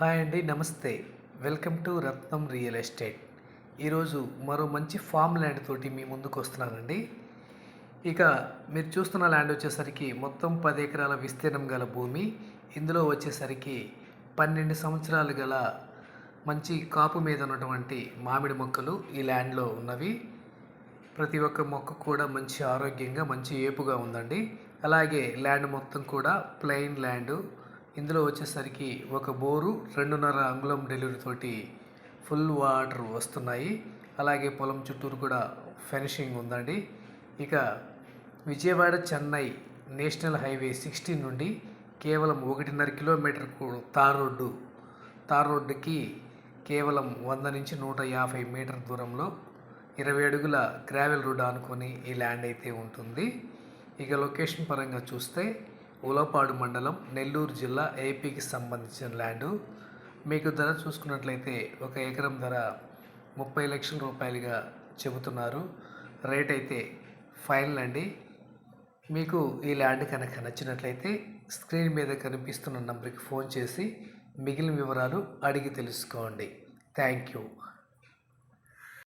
Hi అండి నమస్తే. Welcome to Ratnam real estate. ఈరోజు మరో మంచి ఫామ్ ల్యాండ్ తోటి మీ ముందుకు వస్తున్నానండి. ఇక మీరు చూస్తున్న ల్యాండ్ వచ్చేసరికి మొత్తం పది ఎకరాల విస్తీర్ణం గల భూమి. ఇందులో వచ్చేసరికి పన్నెండు సంవత్సరాలు గల మంచి కాపు మీద ఉన్నటువంటి మామిడి మొక్కలు ఈ ల్యాండ్లో ఉన్నవి. ప్రతి ఒక్క మొక్క కూడా మంచి ఆరోగ్యంగా మంచి ఏపుగా ఉందండి. అలాగే ల్యాండ్ మొత్తం కూడా ప్లెయిన్ ల్యాండ్. ఇందులో వచ్చేసరికి ఒక బోరు రెండున్నర అంగుళం డెలివరీ తోటి ఫుల్ వాటర్ వస్తున్నాయి. అలాగే పొలం చుట్టూరు కూడా ఫినిషింగ్ ఉందండి. ఇక Vijayawada Chennai national highway sixteen నుండి కేవలం ఒకటిన్నర కిలోమీటర్ తార్ రోడ్డు తార్ రోడ్డుకి కేవలం వంద నుంచి నూట యాభై మీటర్ దూరంలో ఇరవై అడుగుల గ్రావెల్ రోడ్ ఆనుకొని ఈ ల్యాండ్ అయితే ఉంటుంది. ఇక లొకేషన్ పరంగా చూస్తే ఉలపాడు మండలం నెల్లూరు జిల్లా ఏపీకి సంబంధించిన ల్యాండు. మీకు ధర చూసుకున్నట్లయితే ఒక ఎకరం ధర ముప్పై లక్షల రూపాయలుగా చెబుతున్నారు. రేట్ అయితే ఫైనల్ అండి. మీకు ఈ ల్యాండ్ కనుక నచ్చినట్లయితే స్క్రీన్ మీద కనిపిస్తున్న నంబర్కి ఫోన్ చేసి మిగిలిన వివరాలు అడిగి తెలుసుకోండి. Thank you.